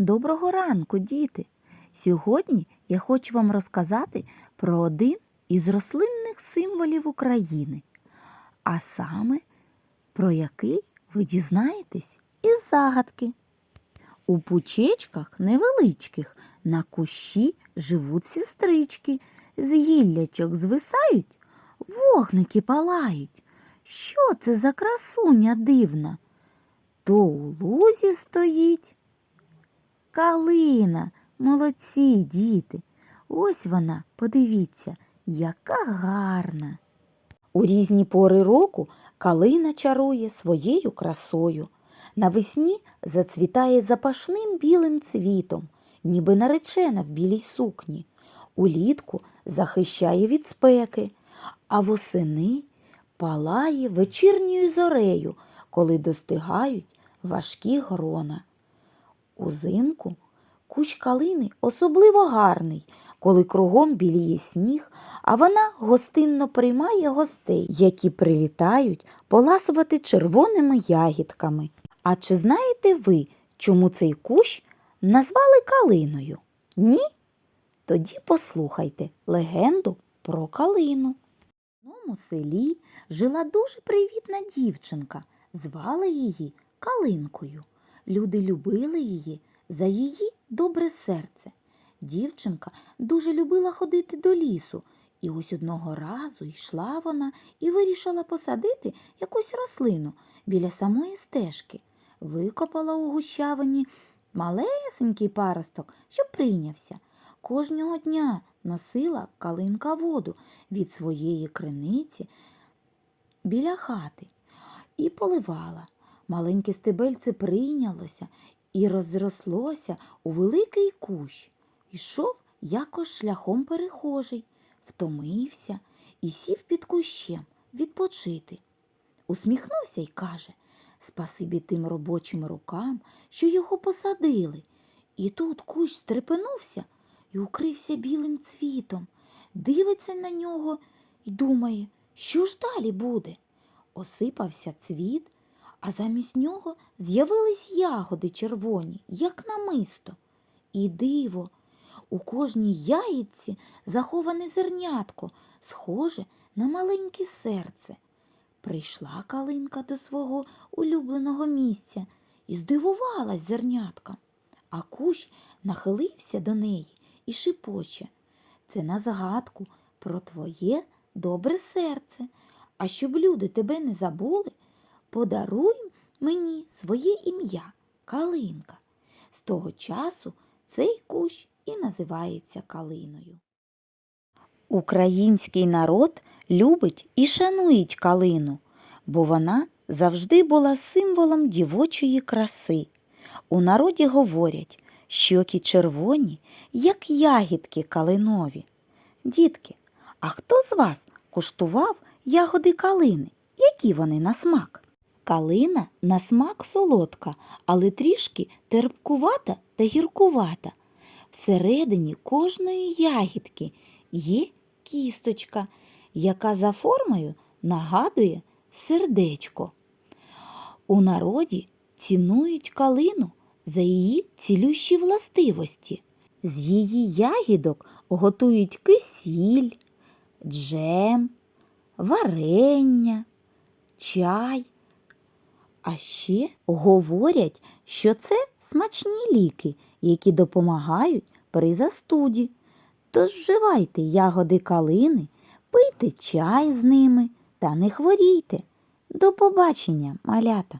Доброго ранку, діти! Сьогодні я хочу вам розказати про один із рослинних символів України, а саме про який ви дізнаєтесь із загадки. У пучечках невеличких на кущі живуть сестрички, з гіллячок звисають, вогники палають. Що це за красуня дивна? То у лузі стоїть. Калина, молодці, діти. Ось вона, подивіться, яка гарна. У різні пори року калина чарує своєю красою. Навесні зацвітає запашним білим цвітом, ніби наречена в білій сукні. Улітку захищає від спеки, а восени палає вечірньою зорею, коли достигають важкі грона. Узимку кущ калини особливо гарний, коли кругом біліє сніг, а вона гостинно приймає гостей, які прилітають поласувати червоними ягідками. А чи знаєте ви, чому цей кущ назвали калиною? Ні? Тоді послухайте легенду про калину. В одному селі жила дуже привітна дівчинка. Звали її Калинкою. Люди любили її за її добре серце. Дівчинка дуже любила ходити до лісу, і ось одного разу йшла вона і вирішила посадити якусь рослину біля самої стежки. Викопала у гущавині малесенький паросток, щоб прийнявся. Кожного дня носила калинка воду від своєї криниці біля хати і поливала. Маленьке стебельце прийнялося і розрослося у великий кущ. Ішов якось шляхом перехожий, втомився і сів під кущем відпочити. Усміхнувся й каже Спасибі тим робочим рукам, що його посадили. І тут кущ стрепенувся і укрився білим цвітом, дивиться на нього і думає, що ж далі буде. Осипався цвіт, а замість нього з'явились ягоди червоні, як намисто. І диво, у кожній яєчці заховане зернятко, схоже на маленьке серце. Прийшла калинка до свого улюбленого місця і здивувалась зерняткам, а кущ нахилився до неї і шипоче. Це на згадку про твоє добре серце. А щоб люди тебе не забули, подаруй мені своє ім'я Калинка. З того часу цей кущ і називається калиною. Український народ любить і шанує калину, бо вона завжди була символом дівочої краси. У народі говорять, щоки червоні, як ягідки калинові. Дітки, а хто з вас куштував ягоди калини? Які вони на смак? Калина на смак солодка, але трішки терпкувата та гіркувата. Всередині кожної ягідки є кісточка, яка за формою нагадує сердечко. У народі цінують калину за її цілющі властивості. З її ягідок готують кисіль, джем, варення, чай. А ще говорять, що це смачні ліки, які допомагають при застуді. Тож вживайте ягоди калини, пийте чай з ними та не хворійте. До побачення, малята!